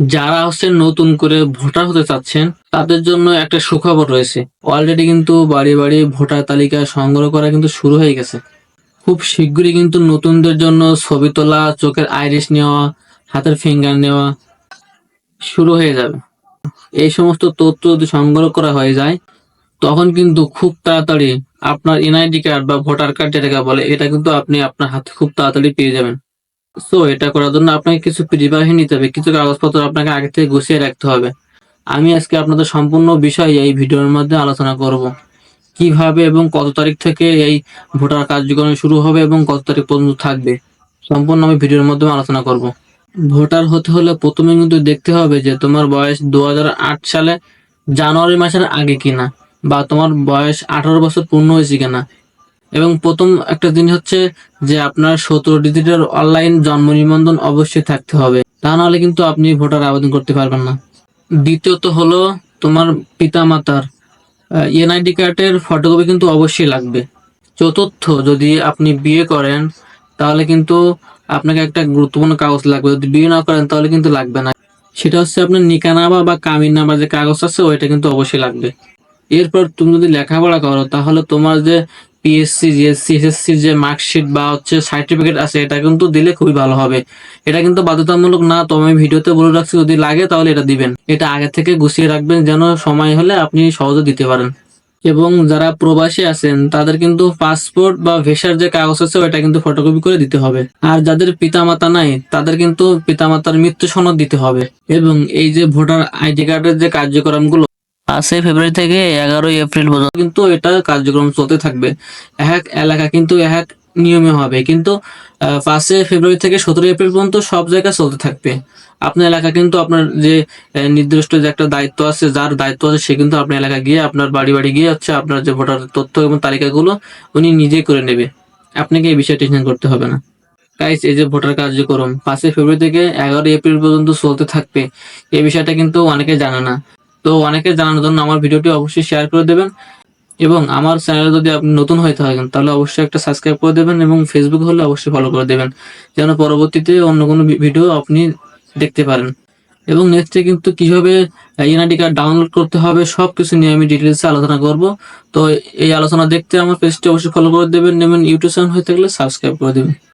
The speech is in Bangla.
যারা হচ্ছে নতুন করে ভোটার হতে চাচ্ছেন, তাদের জন্য একটা সুখবর রয়েছে। অলরেডি কিন্তু বাড়ি বাড়ি ভোটার তালিকা সংগ্রহ করা কিন্তু শুরু হয়ে গেছে। খুব শীঘ্রই কিন্তু নতুনদের জন্য ছবি তোলা, চোখের আইরিশ নেওয়া, হাতের ফিঙ্গার নেওয়া শুরু হয়ে যাবে। এই সমস্ত তথ্য যদি সংগ্রহ করা হয়ে যায়, তখন কিন্তু খুব তাড়াতাড়ি আপনার এনআইডি কার্ড বা ভোটার কার্ড যেটাকে বলে, এটা কিন্তু আপনি আপনার হাতে খুব তাড়াতাড়ি পেয়ে যাবেন। সো এটা করার জন্য আপনাকে কিছু প্রিপারেশন নিতে হবে, কিছু কাগজপত্র আপনাকে আগে থেকে গুছিয়ে রাখতে হবে। আমি আজকে আপনাদের সম্পূর্ণ বিষয় এই ভিডিওর মধ্যে আলোচনা করব। কীভাবে এবং কত তারিখ থেকে এই ভোটার কার্যক্রম শুরু হবে এবং কত তারিখ পর্যন্ত থাকবে, সম্পূর্ণ আমি ভিডিওর মাধ্যমে আলোচনা করব। ভোটার হতে হলে প্রথমে কিন্তু দেখতে হবে যে তোমার বয়স দু হাজার আট সালে জানুয়ারি মাসের আগে কিনা, বা তোমার বয়স আঠারো বছর পূর্ণ হয়েছে কিনা। এবং প্রথম একটা জিনিস হচ্ছে যে আপনার সতেরো ডিজিটের অনলাইন জন্ম নিবন্ধন অবশ্যই থাকতে হবে। তা নাহলে কিন্তু আপনি ভোটার আবেদন করতে পারবেন না। দ্বিতীয়ত হলো তোমার পিতামাতার এনআইডি কার্ডের ফটোকপি কিন্তু অবশ্যই লাগবে। চতুর্থ, যদি আপনি বিয়ে করেন, তাহলে কিন্তু আপনাকে একটা গুরুত্বপূর্ণ কাগজ লাগবে। যদি বিয়ে না করেন, তাহলে কিন্তু লাগবে না। সেটা হচ্ছে আপনার নিকানামা বা কামিন নাম্বার যে কাগজ আছে, ওইটা কিন্তু অবশ্যই লাগবে। এরপর তুমি যদি লেখাপড়া করো, তাহলে তোমার যে পিএসসি জিএসসি এসএসসি যে মার্কশিট বা হচ্ছে সার্টিফিকেট আছে, এটা কিন্তু দিলে খুবই ভালো হবে। এটা কিন্তু বাধ্যতামূলক না, তো আমি ভিডিওতে বলে রাখছি, যদি লাগে তাহলে এটা দিবেন। এটা আগে থেকে গুছিয়ে রাখবেন যেন সময় হলে আপনি সহজে দিতে পারেন। এবং যারা প্রবাসী আছেন, তাদের কিন্তু পাসপোর্ট বা ভেসার যে কাগজ আছে ওটা কিন্তু ফটোকপি করে দিতে হবে। আর যাদের পিতামাতা নাই, তাদের কিন্তু পিতামাতার মৃত্যু সনদ দিতে হবে। এবং এই যে ভোটার আইডি কার্ডের যে কার্যক্রমগুলো পাঁচই ফেব্রুয়ারি থেকে এগারোই এপ্রিল পর্যন্ত কিন্তু এটা কার্যক্রম চলতে থাকবে। এক এলাকা কিন্তু এক নিয়মে হবে। কিন্তু পাঁচই ফেব্রুয়ারি থেকে সতেরোই এপ্রিল পর্যন্ত সব জায়গায় চলতে থাকবে। আপনার এলাকা কিন্তু আপনার যে নির্দিষ্ট যে একটা দায়িত্ব আছে, যার দায়িত্ব আছে, সে কিন্তু আপনার এলাকা গিয়ে, আপনার বাড়ি বাড়ি গিয়ে হচ্ছে আপনার যে ভোটার তথ্য এবং তালিকাগুলো উনি নিজেই করে নেবে। আপনাকে এই বিষয়ে টেনশন করতে হবে না। গাইস এই যে ভোটার কার্যক্রম পাঁচই ফেব্রুয়ারি থেকে এগারোই এপ্রিল পর্যন্ত চলতে থাকবে। এই বিষয়টা কিন্তু অনেকে জানে না। তো অনেকে জানানোর জন্য আমার ভিডিওটি অবশ্যই শেয়ার করে দেবেন। এবং আমার চ্যানেলে যদি আপনি নতুন হয়ে থাকেন, তাহলে অবশ্যই একটা সাবস্ক্রাইব করে দেবেন এবং ফেসবুক হলে অবশ্যই ফলো করে দেবেন, যেন পরবর্তীতে অন্য কোনো ভিডিও আপনি দেখতে পারেন। এবং নেক্সটে কিন্তু কীভাবে এনআইডি কার্ড ডাউনলোড করতে হবে সব কিছু নিয়ে আমি ডিটেলসে আলোচনা করব। তো এই আলোচনা দেখতে আমার পেজটি অবশ্যই ফলো করে দেবেন এবং ইউটিউব চ্যানেল হয়ে থাকলে সাবস্ক্রাইব করে দেবেন।